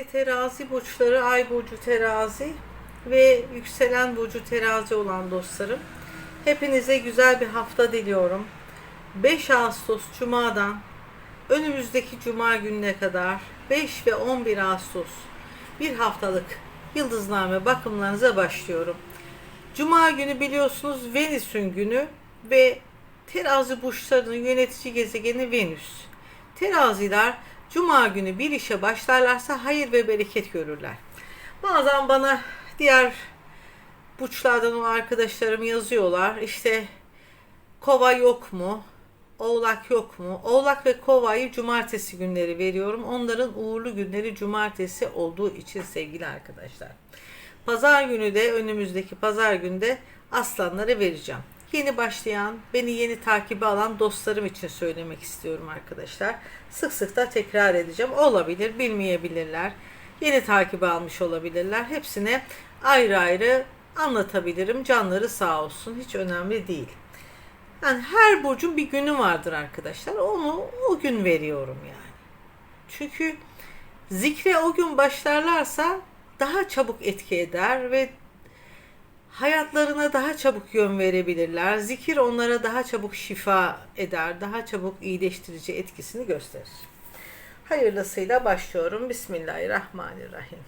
Sevgili terazi burçları, ay burcu terazi ve yükselen burcu terazi olan dostlarım. Hepinize güzel bir hafta diliyorum. 5 Ağustos Cuma'dan önümüzdeki Cuma gününe kadar 5 ve 11 Ağustos bir haftalık yıldızname bakımlarınıza başlıyorum. Cuma günü biliyorsunuz Venüs'ün günü ve terazi burçlarının yönetici gezegeni Venüs. Teraziler Cuma günü bir işe başlarlarsa hayır ve bereket görürler. Bazen bana diğer burçlardan o arkadaşlarım yazıyorlar. İşte kova yok mu? Oğlak yok mu? Oğlak ve kovayı cumartesi günleri veriyorum. Onların uğurlu günleri cumartesi olduğu için sevgili arkadaşlar. Pazar günü de önümüzdeki pazar günde aslanları vereceğim. Yeni başlayan, beni yeni takibi alan dostlarım için söylemek istiyorum arkadaşlar. Sık sık da tekrar edeceğim. Olabilir, bilmeyebilirler. Yeni takibi almış olabilirler. Hepsine ayrı ayrı anlatabilirim. Canları sağ olsun. Hiç önemli değil. Yani her burcun bir günü vardır arkadaşlar. Onu o gün veriyorum yani. Çünkü zikre o gün başlarlarsa daha çabuk etki eder ve hayatlarına daha çabuk yön verebilirler. Zikir onlara daha çabuk şifa eder, daha çabuk iyileştirici etkisini gösterir. Hayırlısıyla başlıyorum. Bismillahirrahmanirrahim.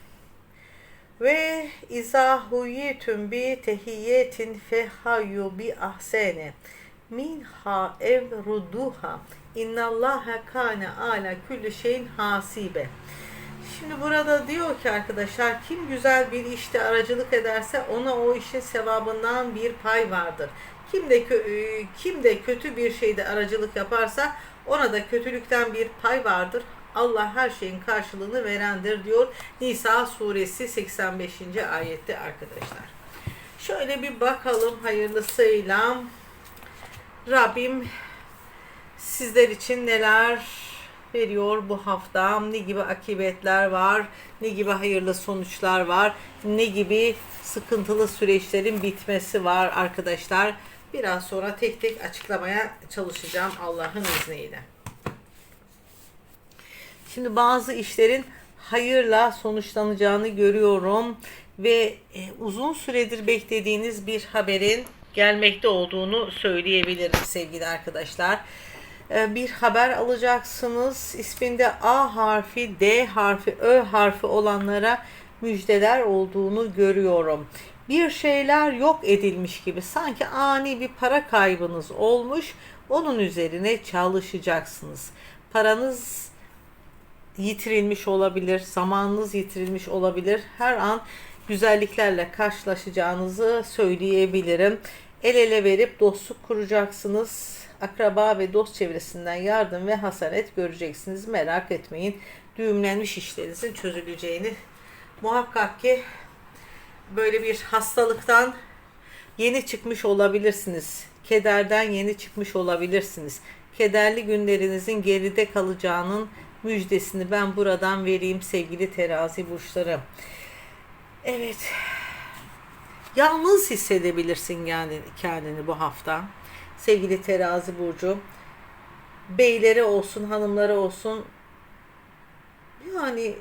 Ve izâ huyyitüm bi tehiyyetin fehayyu bi ahsene minha evruduha innallâhe kâne ala külli şeyin hasibe. Şimdi burada diyor ki arkadaşlar kim güzel bir işte aracılık ederse ona o işin sevabından bir pay vardır. Kim de kö- kim de kötü bir şeyde aracılık yaparsa ona da kötülükten bir pay vardır. Allah her şeyin karşılığını verendir diyor Nisa suresi 85. ayette arkadaşlar. Şöyle bir bakalım hayırlısıyla Rabbim sizler için neler veriyor bu hafta. Ne gibi akıbetler var, ne gibi hayırlı sonuçlar var, ne gibi sıkıntılı süreçlerin bitmesi var arkadaşlar. Biraz sonra tek tek açıklamaya çalışacağım Allah'ın izniyle. Şimdi bazı işlerin hayırla sonuçlanacağını görüyorum ve e, uzun süredir beklediğiniz bir haberin gelmekte olduğunu söyleyebilirim sevgili arkadaşlar. E, bir haber alacaksınız. İsminde A harfi, D harfi, Ö harfi olanlara müjdeler olduğunu görüyorum. Bir şeyler yok edilmiş gibi sanki ani bir para kaybınız olmuş. Onun üzerine çalışacaksınız. Paranız yitirilmiş olabilir, zamanınız yitirilmiş olabilir. Her an güzelliklerle karşılaşacağınızı söyleyebilirim. El ele verip dostluk kuracaksınız. Akraba ve dost çevresinden yardım ve hasanet göreceksiniz. Merak etmeyin. Düğümlenmiş işlerinizin çözüleceğini muhakkak ki böyle bir hastalıktan yeni çıkmış olabilirsiniz. Kederden yeni çıkmış olabilirsiniz. Kederli günlerinizin geride kalacağının müjdesini ben buradan vereyim sevgili terazi burçları. Evet. Yalnız hissedebilirsin yani kendini bu hafta. Sevgili terazi burcu. Beyleri olsun, hanımları olsun. Yani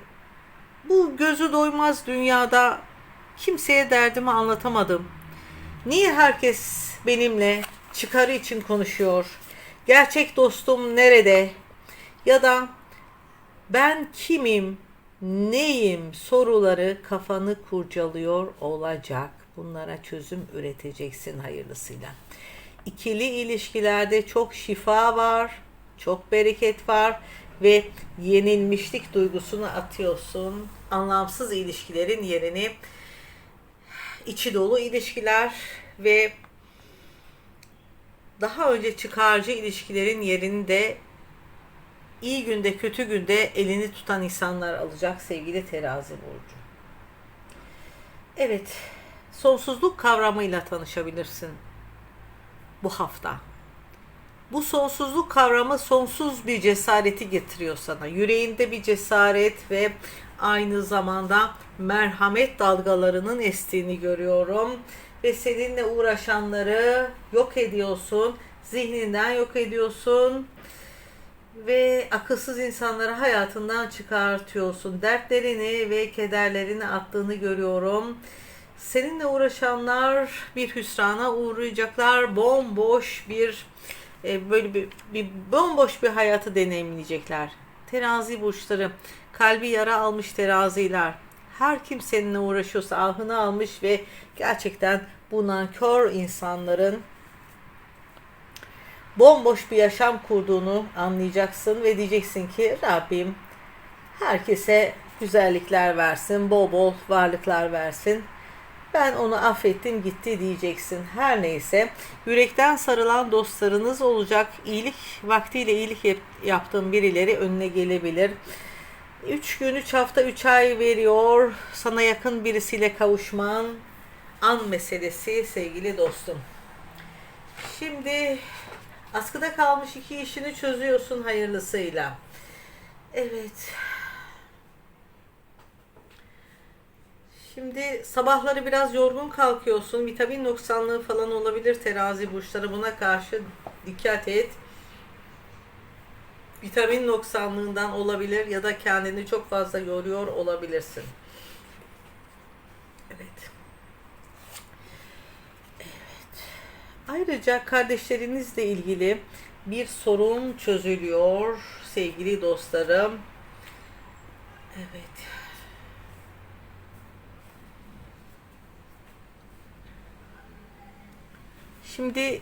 bu gözü doymaz dünyada kimseye derdimi anlatamadım. Niye herkes benimle çıkarı için konuşuyor? Gerçek dostum nerede? Ya da ben kimim, neyim soruları kafanı kurcalıyor olacak. Bunlara çözüm üreteceksin hayırlısıyla. İkili ilişkilerde çok şifa var, çok bereket var ve yenilmişlik duygusunu atıyorsun. Anlamsız ilişkilerin yerini içi dolu ilişkiler ve daha önce çıkarcı ilişkilerin yerini de iyi günde kötü günde elini tutan insanlar alacak sevgili terazi burcu. Evet, sonsuzluk kavramıyla tanışabilirsin bu hafta. Bu sonsuzluk kavramı sonsuz bir cesareti getiriyor sana. Yüreğinde bir cesaret ve aynı zamanda merhamet dalgalarının estiğini görüyorum. Ve seninle uğraşanları yok ediyorsun. Zihninden yok ediyorsun ve akılsız insanları hayatından çıkartıyorsun. Dertlerini ve kederlerini attığını görüyorum. Seninle uğraşanlar bir hüsrana uğrayacaklar. Bomboş bir e, böyle bir, bir bomboş bir hayatı deneyimleyecekler. Terazi burçları, kalbi yara almış teraziler. Her kim seninle uğraşıyorsa ahını almış ve gerçekten bu nankör insanların bomboş bir yaşam kurduğunu anlayacaksın ve diyeceksin ki Rabbim herkese güzellikler versin, bol bol varlıklar versin. Ben onu affettim gitti diyeceksin. Her neyse yürekten sarılan dostlarınız olacak. İyilik vaktiyle iyilik yap- yaptığın birileri önüne gelebilir. 3 gün, 3 hafta, 3 ay veriyor. Sana yakın birisiyle kavuşman an meselesi sevgili dostum. Şimdi askıda kalmış iki işini çözüyorsun hayırlısıyla. Evet. Şimdi sabahları biraz yorgun kalkıyorsun. Vitamin noksanlığı falan olabilir terazi burçları. Buna karşı dikkat et. Vitamin noksanlığından olabilir ya da kendini çok fazla yoruyor olabilirsin. Evet. Evet. Ayrıca kardeşlerinizle ilgili bir sorun çözülüyor sevgili dostlarım. Evet. Şimdi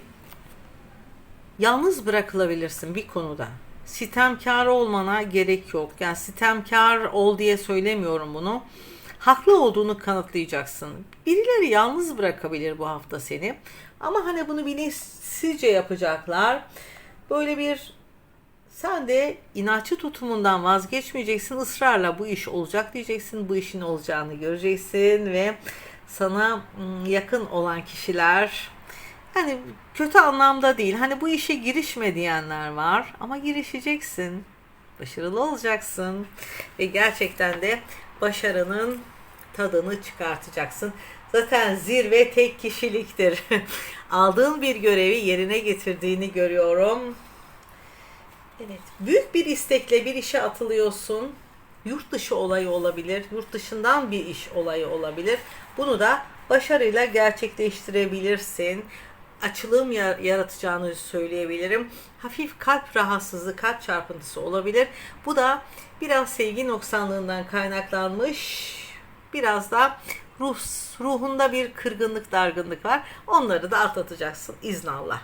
yalnız bırakılabilirsin bir konuda. Sitemkar olmana gerek yok. Yani sitemkar ol diye söylemiyorum bunu. Haklı olduğunu kanıtlayacaksın. Birileri yalnız bırakabilir bu hafta seni. Ama hani bunu bilinçsizce yapacaklar. Böyle bir sen de inatçı tutumundan vazgeçmeyeceksin. ısrarla bu iş olacak diyeceksin. Bu işin olacağını göreceksin ve sana ım, yakın olan kişiler hani kötü anlamda değil. Hani bu işe girişme diyenler var ama girişeceksin. Başarılı olacaksın ve gerçekten de başarının tadını çıkartacaksın. Zaten zirve tek kişiliktir. Aldığın bir görevi yerine getirdiğini görüyorum. Evet. Büyük bir istekle bir işe atılıyorsun. Yurt dışı olayı olabilir. Yurt dışından bir iş olayı olabilir. Bunu da başarıyla gerçekleştirebilirsin. Açılım ya- yaratacağını söyleyebilirim. Hafif kalp rahatsızlığı, kalp çarpıntısı olabilir. Bu da biraz sevgi noksanlığından kaynaklanmış. Biraz da ruh, ruhunda bir kırgınlık, dargınlık var. Onları da atlatacaksın iznallah.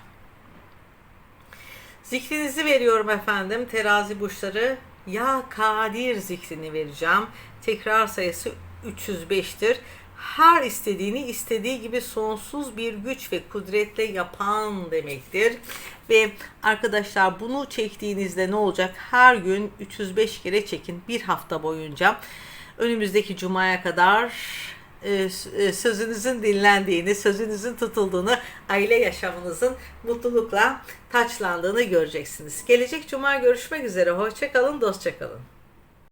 Zikrinizi veriyorum efendim terazi burçları. Ya Kadir zikrini vereceğim. Tekrar sayısı 305'tir. Her istediğini istediği gibi sonsuz bir güç ve kudretle yapan demektir. Ve arkadaşlar bunu çektiğinizde ne olacak? Her gün 305 kere çekin bir hafta boyunca. Önümüzdeki cumaya kadar e, e, sözünüzün dinlendiğini, sözünüzün tutulduğunu, aile yaşamınızın mutlulukla taçlandığını göreceksiniz. Gelecek cuma görüşmek üzere. Hoşçakalın, dostça kalın.